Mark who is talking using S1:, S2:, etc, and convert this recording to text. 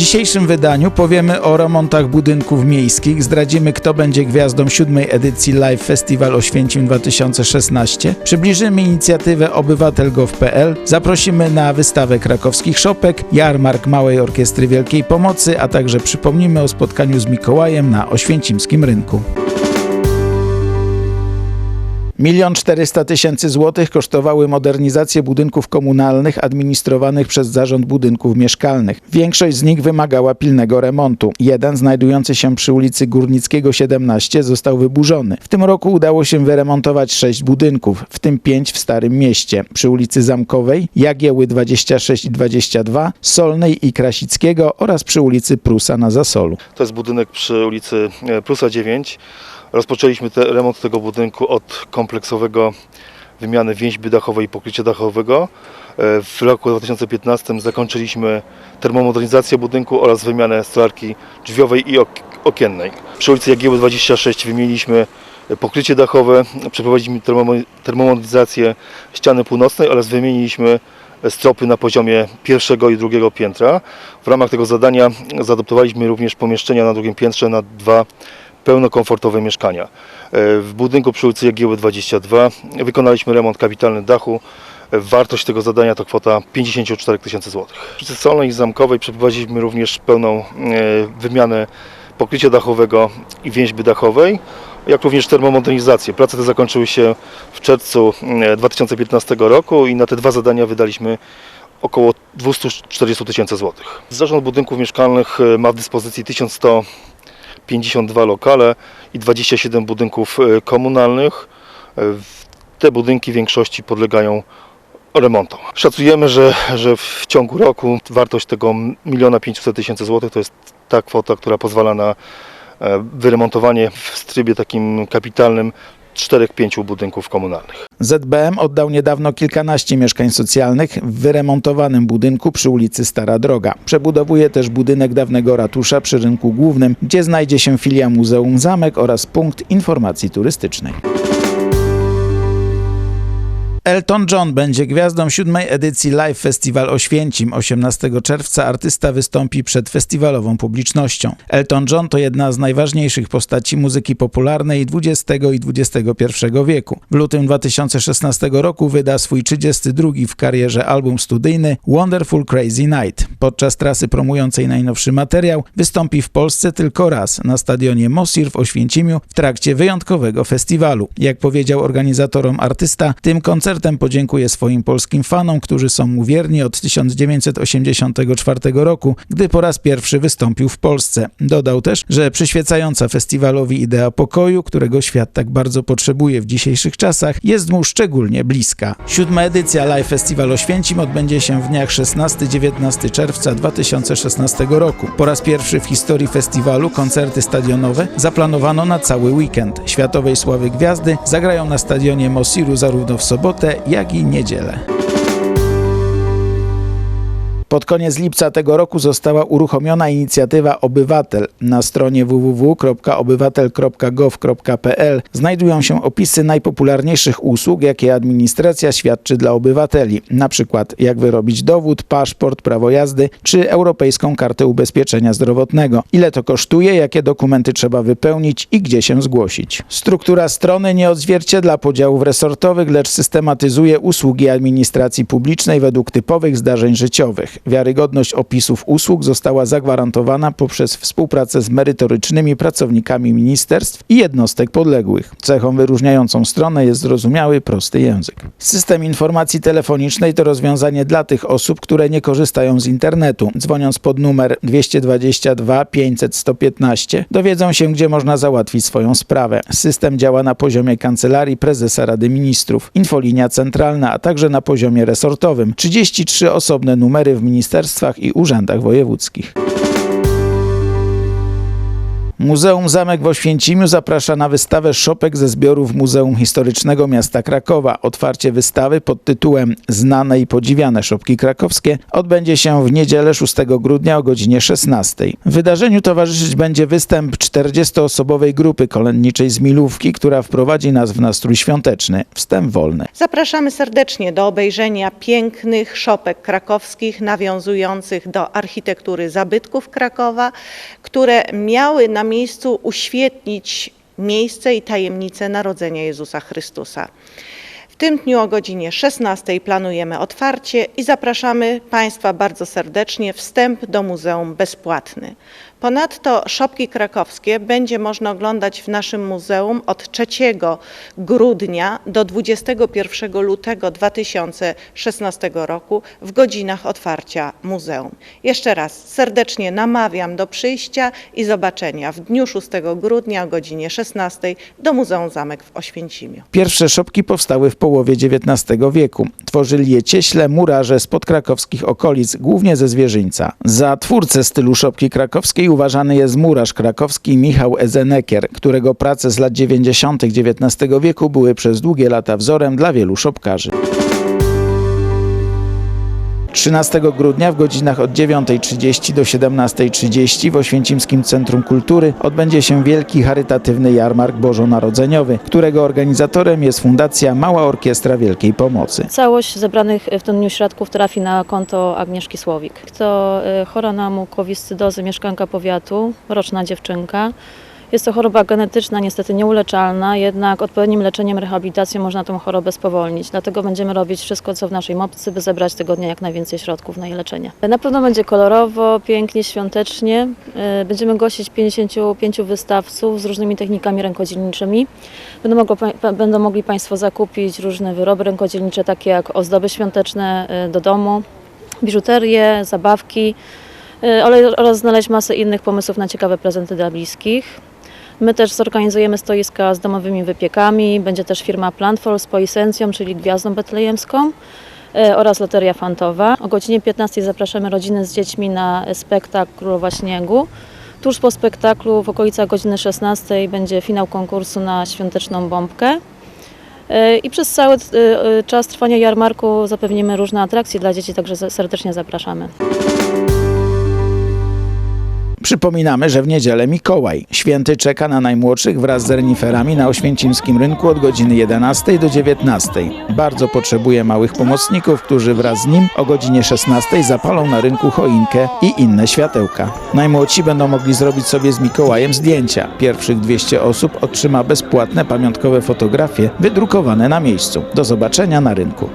S1: dzisiejszym wydaniu powiemy o remontach budynków miejskich, zdradzimy kto będzie gwiazdą siódmej edycji Live Festival Oświęcim 2016, przybliżymy inicjatywę obywatelgov.pl, zaprosimy na wystawę krakowskich szopek, jarmark Małej Orkiestry Wielkiej Pomocy, a także przypomnimy o spotkaniu z Mikołajem na Oświęcimskim Rynku. Milion czterysta tysięcy złotych kosztowały modernizacje budynków komunalnych administrowanych przez Zarząd Budynków Mieszkalnych. Większość z nich wymagała pilnego remontu. Jeden, znajdujący się przy ulicy Górnickiego 17, został wyburzony. W tym roku udało się wyremontować sześć budynków, w tym pięć w Starym Mieście. Przy ulicy Zamkowej, Jagieły 26 i 22, Solnej i Krasickiego oraz przy ulicy Prusa na Zasolu.
S2: To jest budynek przy ulicy e, Prusa 9. Rozpoczęliśmy te, remont tego budynku od kompleksowego wymiany więźby dachowej i pokrycia dachowego. E, W roku 2015 zakończyliśmy termomodernizację budynku oraz wymianę stolarki drzwiowej i ok- okiennej. Przy ulicy Jagieły 26 wymieniliśmy pokrycie dachowe, przeprowadziliśmy termomo- termomodernizację ściany północnej oraz wymieniliśmy stropy na poziomie pierwszego i drugiego piętra. W ramach tego zadania zaadoptowaliśmy również pomieszczenia na drugim piętrze na dwa pełnokomfortowe mieszkania. E, W budynku przy ulicy Jagieły 22 wykonaliśmy remont kapitalny dachu. E, Wartość tego zadania to kwota 54 tysięcy złotych. Przy Solnej i Zamkowej przeprowadziliśmy również pełną e, wymianę pokrycia dachowego i więźby dachowej, jak również termomodernizację. Prace te zakończyły się w czerwcu e, 2015 roku i na te dwa zadania wydaliśmy około 240 tysięcy złotych. Zarząd Budynków Mieszkalnych ma w dyspozycji 1152 lokale i 27 budynków e, komunalnych. E, Te budynki w większości podlegają remontom. Szacujemy, że, że w ciągu roku wartość tego 1 500 tysięcy złotych to jest ta kwota, która pozwala na e, wyremontowanie w trybie takim kapitalnym 4-5 budynków komunalnych.
S1: ZBM oddał niedawno kilkanaście mieszkań socjalnych w wyremontowanym budynku przy ulicy Stara Droga. Przebudowuje też budynek dawnego ratusza przy rynku głównym, gdzie znajdzie się filia Muzeum Zamek oraz punkt informacji turystycznej. Elton John będzie gwiazdą siódmej edycji Live Festival Oświęcim. 18 czerwca artysta wystąpi przed festiwalową publicznością. Elton John to jedna z najważniejszych postaci muzyki popularnej XX i XXI wieku. W lutym 2016 roku wyda swój 32 w karierze album studyjny Wonderful Crazy Night. Podczas trasy promującej najnowszy materiał wystąpi w Polsce tylko raz na stadionie Mosir w Oświęcimiu w trakcie wyjątkowego festiwalu. Jak powiedział organizatorom artysta, tym koncertem podziękuję swoim polskim fanom, którzy są mu wierni od 1984 roku, gdy po raz pierwszy wystąpił w Polsce. Dodał też, że przyświecająca festiwalowi idea pokoju, którego świat tak bardzo potrzebuje w dzisiejszych czasach, jest mu szczególnie bliska. Siódma edycja Live Festival Oświęcim odbędzie się w dniach 16-19 czerwca 2016 roku. Po raz pierwszy w historii festiwalu koncerty stadionowe zaplanowano na cały weekend. Światowej sławy gwiazdy zagrają na stadionie Mosiru zarówno w sobotę, jak i niedzielę. Pod koniec lipca tego roku została uruchomiona inicjatywa Obywatel. Na stronie www.obywatel.gov.pl znajdują się opisy najpopularniejszych usług, jakie administracja świadczy dla obywateli, na przykład jak wyrobić dowód, paszport, prawo jazdy czy Europejską Kartę Ubezpieczenia Zdrowotnego. Ile to kosztuje, jakie dokumenty trzeba wypełnić i gdzie się zgłosić. Struktura strony nie odzwierciedla podziałów resortowych, lecz systematyzuje usługi administracji publicznej według typowych zdarzeń życiowych. Wiarygodność opisów usług została zagwarantowana poprzez współpracę z merytorycznymi pracownikami ministerstw i jednostek podległych. Cechą wyróżniającą stronę jest zrozumiały, prosty język. System informacji telefonicznej to rozwiązanie dla tych osób, które nie korzystają z internetu. Dzwoniąc pod numer 222 500 115 dowiedzą się, gdzie można załatwić swoją sprawę. System działa na poziomie Kancelarii Prezesa Rady Ministrów, infolinia centralna, a także na poziomie resortowym. 33 osobne numery w ministerstwach i urzędach wojewódzkich. Muzeum Zamek w Oświęcimiu zaprasza na wystawę szopek ze zbiorów Muzeum Historycznego Miasta Krakowa. Otwarcie wystawy pod tytułem Znane i podziwiane szopki krakowskie odbędzie się w niedzielę 6 grudnia o godzinie 16. Wydarzeniu towarzyszyć będzie występ 40-osobowej grupy kolędniczej z Milówki, która wprowadzi nas w nastrój świąteczny. Wstęp wolny.
S3: Zapraszamy serdecznie do obejrzenia pięknych szopek krakowskich nawiązujących do architektury zabytków Krakowa, które miały na miejscu uświetnić miejsce i tajemnicę narodzenia Jezusa Chrystusa. W tym dniu o godzinie 16 planujemy otwarcie i zapraszamy Państwa bardzo serdecznie. Wstęp do muzeum bezpłatny. Ponadto szopki krakowskie będzie można oglądać w naszym muzeum od 3 grudnia do 21 lutego 2016 roku w godzinach otwarcia muzeum. Jeszcze raz serdecznie namawiam do przyjścia i zobaczenia w dniu 6 grudnia o godzinie 16 do Muzeum Zamek w Oświęcimiu.
S1: Pierwsze szopki powstały w połowie XIX wieku. Tworzyli je cieśle, murarze z podkrakowskich okolic, głównie ze Zwierzyńca. Za twórcę stylu szopki krakowskiej uważany jest murarz krakowski Michał Ezenekier, którego prace z lat 90. XIX wieku były przez długie lata wzorem dla wielu szopkarzy. 13 grudnia w godzinach od 9.30 do 17.30 w Oświęcimskim Centrum Kultury odbędzie się wielki charytatywny jarmark bożonarodzeniowy, którego organizatorem jest Fundacja Mała Orkiestra Wielkiej Pomocy.
S4: Całość zebranych w tym dniu środków trafi na konto Agnieszki Słowik. To y, chora na mukowiscydozę, mieszkanka powiatu, roczna dziewczynka. Jest to choroba genetyczna, niestety nieuleczalna, jednak odpowiednim leczeniem, rehabilitacją można tę chorobę spowolnić. Dlatego będziemy robić wszystko, co w naszej mocy, by zebrać tego dnia jak najwięcej środków na jej leczenie. Na pewno będzie kolorowo, pięknie, świątecznie. Y, Będziemy gościć 55 wystawców z różnymi technikami rękodzielniczymi. Będą, będą mogli Państwo zakupić różne wyroby rękodzielnicze, takie jak ozdoby świąteczne y, do domu, biżuterię, zabawki y, oraz znaleźć masę innych pomysłów na ciekawe prezenty dla bliskich. My też zorganizujemy stoiska z domowymi wypiekami. Będzie też firma Plantful z poisencją, czyli gwiazdą betlejemską y, oraz loteria fantowa. O godzinie 15 zapraszamy rodziny z dziećmi na spektakl Królowa Śniegu. Tuż po spektaklu w okolicach godziny 16 będzie finał konkursu na świąteczną bombkę. Y, I przez cały y, czas trwania jarmarku zapewnimy różne atrakcje dla dzieci, także serdecznie zapraszamy.
S1: Przypominamy, że w niedzielę Mikołaj. Święty czeka na najmłodszych wraz z reniferami na Oświęcimskim Rynku od godziny 11 do 19. Bardzo potrzebuje małych pomocników, którzy wraz z nim o godzinie 16 zapalą na rynku choinkę i inne światełka. Najmłodsi będą mogli zrobić sobie z Mikołajem zdjęcia. Pierwszych 200 osób otrzyma bezpłatne pamiątkowe fotografie wydrukowane na miejscu. Do zobaczenia na rynku.